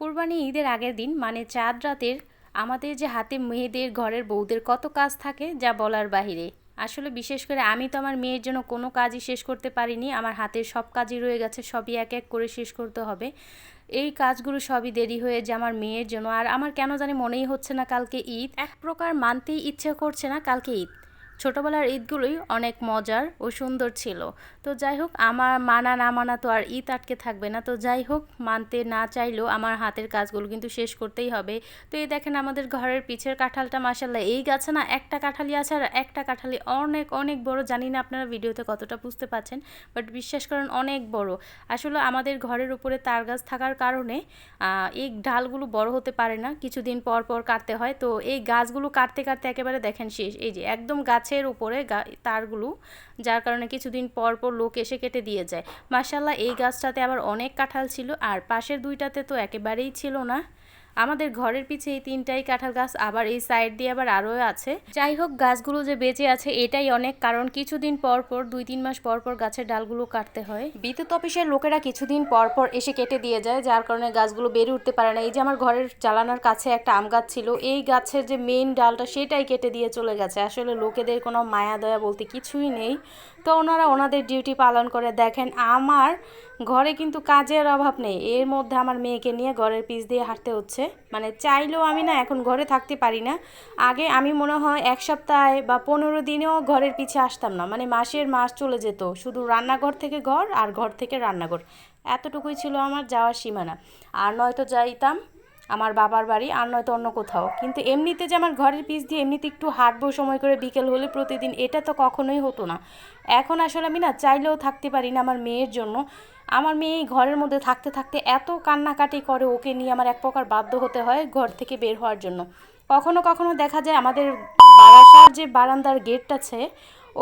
কোরবানি ঈদের আগের দিন মানে চাঁদ রাতের আমাদের যে হাতে মেয়েদের ঘরের বউদের কত কাজ থাকে যা বলার বাহিরে। আসলে বিশেষ করে আমি তো আমার মেয়ের জন্য কোনো কাজই শেষ করতে পারিনি, আমার হাতের সব কাজই রয়ে গেছে, সবই এক এক করে শেষ করতে হবে। এই কাজগুলো সবই দেরি হয়ে যে আমার মেয়ের জন্য, আর আমার কেন জানি মনেই হচ্ছে না কালকে ঈদ। এক প্রকার মানতেই ইচ্ছে করছে না কালকে ঈদ। ছোটোবেলার ঈদগুলোই অনেক মজার ও সুন্দর ছিল। তো যাই হোক, আমার মানা না মানা তো আর ঈদ আটকে থাকবে না। তো যাই হোক, মানতে না চাইলেও আমার হাতের কাজগুলো কিন্তু শেষ করতেই হবে। তো এই দেখেন আমাদের ঘরের পিছের কাঁঠালটা মাসাল্লাহ এই গাছে না একটা কাঁঠালি আছে আর একটা কাঁঠালি অনেক অনেক বড়। জানি না আপনারা ভিডিওতে কতটা বুঝতে পাচ্ছেন বাট বিশ্বাস করেন অনেক বড়। আসলে আমাদের ঘরের উপরে তার গাছ থাকার কারণে এই ডালগুলো বড় হতে পারে না। কিছুদিন পর পর কাটতে হয়। তো এই গাছগুলো কাটতে কাটতে একেবারে দেখেন শেষ। এই যে একদম গাছের উপরে তারগুলো, যার কারণে কিছুদিন পর পর লোক এসে কেটে দিয়ে যায়। মাসাল্লাহ এই গাছটাতে আবার অনেক কাঁঠাল ছিল, আর পাশের দুইটাতে তো একেবারেই ছিল না। আমাদের ঘরের পিছে এই তিনটাই কাঁঠাল গাছ, আবার এই সাইড দিয়ে আবার আরও আছে। যাই হোক, গাছগুলো যে বেঁচে আছে, এটাই অনেক, কারণ কিছুদিন পর পর, দুই তিন মাস পর পর গাছের ডালগুলো কাটতে হয়। বিদ্যুৎ অফিসের লোকেরা কিছুদিন পর পর এসে কেটে দিয়ে যায়, যার কারণে গাছগুলো বেড়ে উঠতে পারে না। এই যে আমার ঘরের জ্বালানার কাছে একটা আম গাছ ছিল, এই গাছের যে মেইন ডালটা, সেটাই কেটে দিয়ে চলে গেছে। আসলে লোকেদের কোনো মায়া দয়া বলতে কিছুই নেই। তো ওনারা ওনাদের ডিউটি পালন করে। দেখেন, আমার ঘরে কিন্তু কাজের অভাব নেই। এর মধ্যে আমার মেয়েকে নিয়ে ঘরের পিছ দিয়ে হাঁটতে হচ্ছে। মানে চাইলেও আমি না এখন ঘরে থাকতে পারি না। আগে আমি মনে হয় এক সপ্তাহে বা পনেরো দিনেও ঘরের পিছে আসতাম না। মানে মাসের মাস চলে যেত। শুধু রান্নাঘর থেকে ঘর আর ঘর থেকে রান্নাঘর। এতটুকুই ছিল আমার যাওয়ার সীমানা। আর নয়তো যাইতাম আমার বাবার বাড়ি আর নয়তো অন্য কোথাও। কিন্তু এমনিতে যে আমার ঘরের পিছ দিয়ে এমনিতে একটু হাঁটবো, সময় করে বিকেল হলে প্রতিদিন এটা তো কখনোই হতো না। এখন আসলে আমি না চাইলেও থাকতে পারি না আমার মেয়ের জন্য। আমার মেয়ে ঘরের মধ্যে থাকতে থাকতে এত কান্নাকাটি করে ওকে নিয়ে আমার এক প্রকার বাধ্য হতে হয় ঘর থেকে বের হওয়ার জন্য। কখনো কখনো দেখা যায় আমাদের বারাসার যে বারান্দার গেট আছে,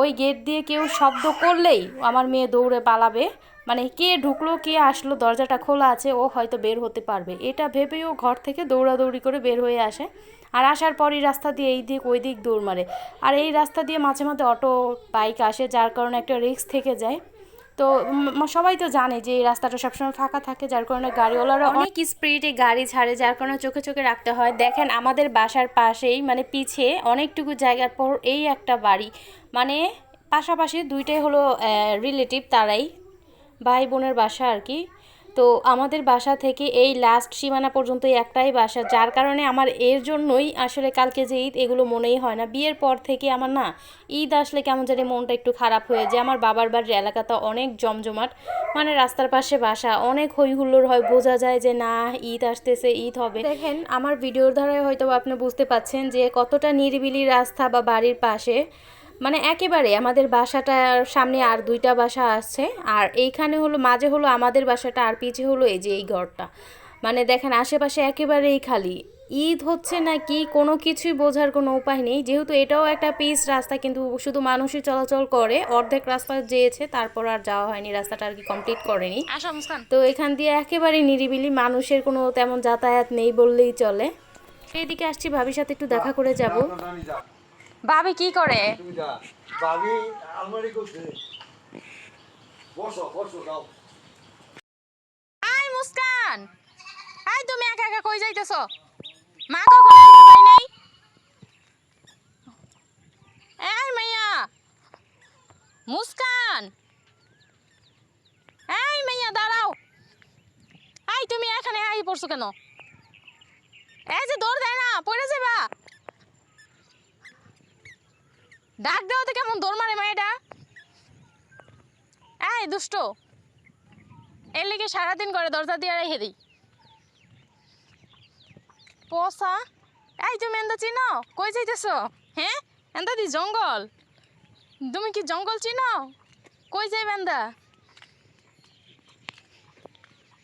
ওই গেট দিয়ে কেউ শব্দ করলেই আমার মেয়ে দৌড়ে পালাবে। মানে কে ঢুকলো কে আসলো দরজাটা খোলা আছে ও হয়তো বের হতে পারবে। এটা ভেবেই ও ঘর থেকে দৌড়াদৌড়ি করে বের হয়ে আসে। আর আসার পরই রাস্তা দিয়ে এই দিক ওই দিক দৌড় মারে। আর এই রাস্তা দিয়ে মাঝে মাঝে অটো বাইক আসে যার কারণে একটা রিক্স থেকে যায়। তো সবাই তো জানে যে এই রাস্তাটা সবসময় ফাঁকা থাকে যার কারণে গাড়িওয়ালারা অনেক স্পিডে গাড়ি ছাড়ে যার কারণে চোখে চোখে রাখতে হয়। দেখেন আমাদের বাসার পাশেই মানে পিছে অনেকটুকু জায়গার পর এই একটা বাড়ি। মানে পাশাপাশি দুইটাই হলো রিলেটিভ তারাই। ভাই বোনের বাসা আর কি। তো আমাদের বাসা থেকে এই লাস্ট সীমানা পর্যন্ত একটাই বাসা, যার কারণে আমার এর জন্যই আসলে কালকে যে ঈদ এগুলো মনেই হয় না। বিয়ের পর থেকে আমার না ঈদ আসলে কেমন জানি মনটা একটু খারাপ হয়ে যায়। আমার বাবার বাড়ির এলাকাটা অনেক জমজমাট মানে রাস্তার পাশে বাসা, অনেক হই হুল্লোড় হয়, বোঝা যায় যে না, ঈদ আসতেছে, ঈদ হবে। দেখেন, আমার ভিডিওর ধারায় হয়তো আপনি বুঝতে পাচ্ছেন যে কতটা নিরিবিলি রাস্তা বা বাড়ির পাশে মানে একেবারে আমাদের বাসাটার সামনে আর দুইটা বাসা আছে আর এইখানে হলো মাঝে হলো আমাদের বাসাটা আর পিছে হলো এই যে এই ঘরটা। মানে দেখেন আশেপাশে একেবারেই খালি। ঈদ হচ্ছে না কি কোনো কিছুই বোঝার কোনো উপায় নেই। যেহেতু এটাও একটা পিচ রাস্তা কিন্তু শুধু মানুষই চলাচল করে অর্ধেক রাস্তা যেয়েছে তারপর আর যাওয়া হয়নি রাস্তাটা আর কি কমপ্লিট করেনি। তো এখান দিয়ে একেবারে নিরিবিলি মানুষের কোনো তেমন যাতায়াত নেই বললেই চলে। এইদিকে আসছি ভাবির সাথে একটু দেখা করে যাব। ভাবি কি করে? তুমি যা ভাবি আলমারি করছে বসো বসো যাও। আই মুস্কান। আই তুমি একা একা কই যাইতেছ? মা কখন যাই নাই? এই মাইয়া। মুস্কান। এই মাইয়া দাঁড়াও। আই তুমি এখানে আই পড়ছো কেন? এই যে দৌড় দেয় না পড়ে যাবা। ডাক দেওয়াতে কেমন দৌড় মারে মাইয়াটা এই দুষ্ট, এর লেগে সারাদিন করে দরজা দিয়ে রেখে দিই পসা, এই তুমি এন্দা চিনো? কই যাইতেছ? হ্যাঁ? এন্দা দি জঙ্গল। তুমি কি জঙ্গল চিনো? কই যাই বেন্দা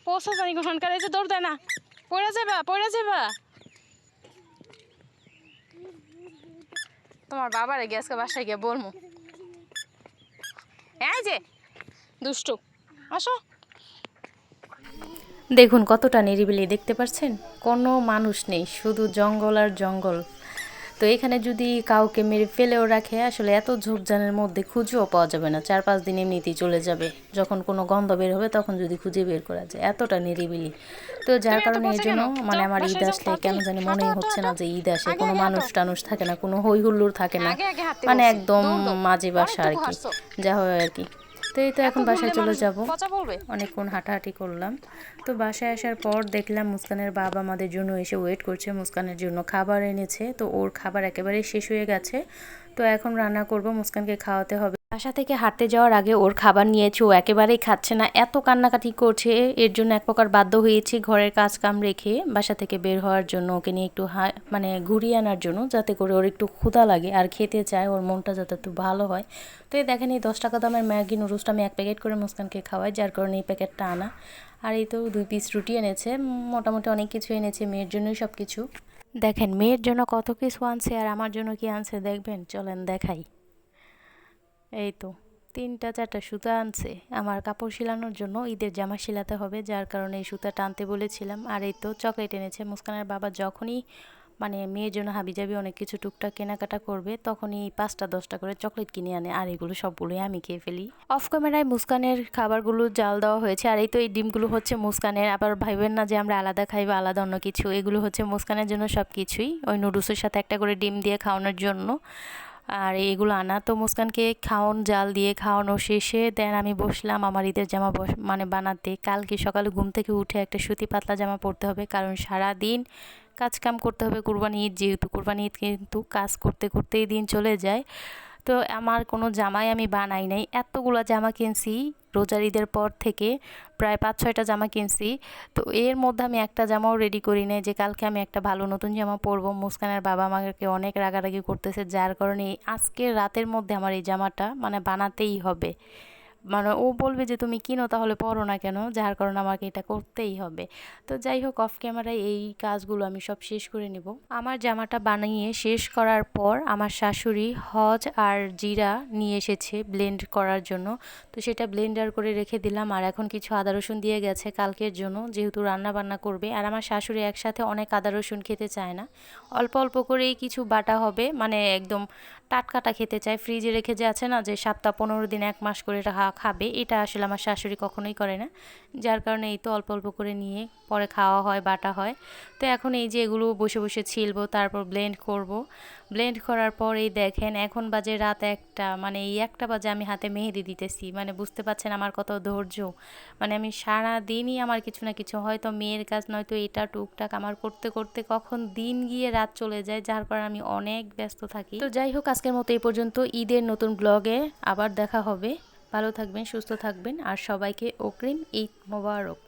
পসা জানি কোখানকার এই যে দৌড় দেয় না পড়ে যাবা পড়ে যাবা তোমার বাবার গ্যাসকে বাসায় গিয়ে বলব এই যে, দুষ্টু, আসো। দেখুন কতটা নিরিবিলি, দেখতে পাচ্ছেন? কোনো মানুষ নেই, শুধু জঙ্গল আর জঙ্গল। তো এখানে যদি কাউকে মেরে ফেলেও রাখে আসলে এত ঝোপঝানের মধ্যে খুঁজেও পাওয়া যাবে না। চার পাঁচ দিন এমনিতেই চলে যাবে। যখন কোনো গন্ধ বের হবে তখন যদি খুঁজে বের করা যায়। এতটা নিরিবিলি। তো যার কারণে এই জন্য মানে আমার ঈদ আসলে। কেন জানি মনেই হচ্ছে না যে ঈদ আসে কোনো মানুষ টানুষ থাকে না কোনো হই হুল্লোড় থাকে না। মানে একদম মাঝে বাসা আর কি। যা হয় আর কি। তো এই তো এখন বাসায় চলে যাব। অনেকক্ষণ হাঁটাহাঁটি করলাম। তো বাসায় আসার পর দেখলাম মুস্কানের বাবা আমাদের জন্য এসে ওয়েট করছে। মুস্কানের জন্য খাবার এনেছে। তো ওর খাবার একেবারে শেষ হয়ে গেছে। তো এখন রান্না করব। মুস্কানকে খাওয়াতে হবে। বাসা থেকে হাঁটতে যাওয়ার আগে ওর খাবার নিয়েছে, ও একেবারেই খাচ্ছে না। এত কান্নাকাটি করছে, এর জন্য এক প্রকার বাধ্য হয়েছি ঘরের কাজ কাম রেখে বাসা থেকে বের হওয়ার জন্য, ওকে নিয়ে একটু মানে ঘুরিয়ে আনার জন্য, যাতে করে ওর একটু ক্ষুধা লাগে আর খেতে চায়, ওর মনটা যাতে একটু ভালো হয়। তো এই দেখেন এই দশ টাকা দামের ম্যাগি নুডলসটা আমি এক প্যাকেট করে মুস্কানকে খাওয়াই, যার কারণে এই প্যাকেটটা আনা। আর এই তো দুই পিস রুটি এনেছে, মোটামুটি অনেক কিছু এনেছে, মেয়ের জন্যই সব কিছু দেখেন, মেয়ের জন্য কত কিছু আনছে আর আমার জন্য কি আনছে দেখবেন? চলেন দেখাই। এই তো, তিনটা চারটা সুতা আনছে। আমার কাপড় শিলানোর জন্য ঈদের জামা শিলাতে হবে, যার কারণে এই সুতা টানতে বলেছিলাম। আর এই তো চকলেট এনেছে। মুস্কানের বাবা যখনই মানে মেয়ের জন্য হাবিজাবি অনেক কিছু টুকটাক কেনাকাটা করবে, তখনই পাঁচটা, দশটা করে চকলেট কিনে আনে। আর এগুলো সবগুলোই আমি খেয়ে ফেলি। অফ ক্যামেরায় মুস্কানের খাবারগুলো জাল দেওয়া হয়েছে। আর এই তো এই ডিমগুলো হচ্ছে মুস্কানের। আবার ভাইবেন না যে আমরা আলাদা খাই বা আলাদা অন্য কিছু। এগুলো হচ্ছে মুস্কানের জন্য সব কিছুই ওই নুডলসের সাথে একটা করে ডিম দিয়ে খাওয়ানোর জন্য। আর এগুলো আনা। তো মুসকানকে খাওন, জাল দিয়ে খাওয়ানো শেষে দেন আমি বসলাম আমার ঈদের জামা মানে বানাতে। কালকে সকালে ঘুম থেকে উঠে একটা সুতি পাতলা জামা পরতে হবে, কারণ সারা দিন কাজ কাম করতে হবে। কুরবানি ঈদ, যেহেতু কুরবানি ঈদ কিন্তু কাজ করতে, করতেই দিন চলে যায়। তো আমার কোনো জামাই আমি বানাই নাই। এতগুলো জামা কিনছি রোজার ঈদের পর থেকে, প্রায় পাঁচ ছয়টা জামা কিনছি। তো এর মধ্যে আমি একটা জামাও রেডি করি নাই যে কালকে আমি একটা ভালো নতুন জামা পরবো। মুস্কানের বাবা আমাকে অনেক রাগারাগি করতেছে, যার কারণে আজকের রাতের মধ্যে আমার এই জামাটা মানে বানাতেই হবে। মানে ও বলবে যে, তুমি কিনো তাহলে পরো না কেন? যার কারণে আমাকে এটা করতেই হবে। তো যাই হোক অফ ক্যামেরায় এই কাজগুলো আমি সব শেষ করে নিব। আমার জামাটা বানিয়ে শেষ করার পর আমার শাশুড়ি হজ আর জিরা নিয়ে এসেছে ব্লেন্ড করার জন্য। তো সেটা ব্লেন্ডার করে রেখে দিলাম। আর এখন কিছু আদা রসুন দিয়ে গেছে কালকের জন্য, যেহেতু রান্না বান্না করবে। আর আমার শাশুড়ি একসাথে অনেক আদা রসুন খেতে চায় না। অল্প অল্প করেই কিছু বাটা হবে। মানে একদম টাটকাটা খেতে চায়। ফ্রিজে রেখে যে আছে না, যে সপ্তাহ পনেরো দিন, এক মাস করে এটা খা- খাবে, এটা আসলে আমার শাশুড়ি কখনোই করে না। যার কারণে এই তো অল্প অল্প করে নিয়ে পরে খাওয়া হয়, বাটা হয়। তো এখন এই যে এগুলো বসে বসে ছিলবো, তারপর ব্লেন্ড করব। ব্লেন্ড করার পর এই দেখেন, এখন বাজে রাত একটা মানে এই একটা বাজে আমি হাতে মেহেদি দিতেছি। মানে বুঝতে পারছেন আমার কত ধৈর্য। মানে আমি সারা দিনই আমার কিছু না কিছু হয়তো মেয়ের কাজ, নয়তো এটা টুকটাক আমার করতে করতে কখন দিন গিয়ে রাত চলে যায়, যার কারণে আমি অনেক ব্যস্ত থাকি। তো যাই হোক, আজকের মতো এই পর্যন্ত। ঈদের নতুন ব্লগে আবার দেখা হবে। ভালো থাকবেন সুস্থ থাকবেন আর সবাইকে অগ্রিম ঈদ মোবারক।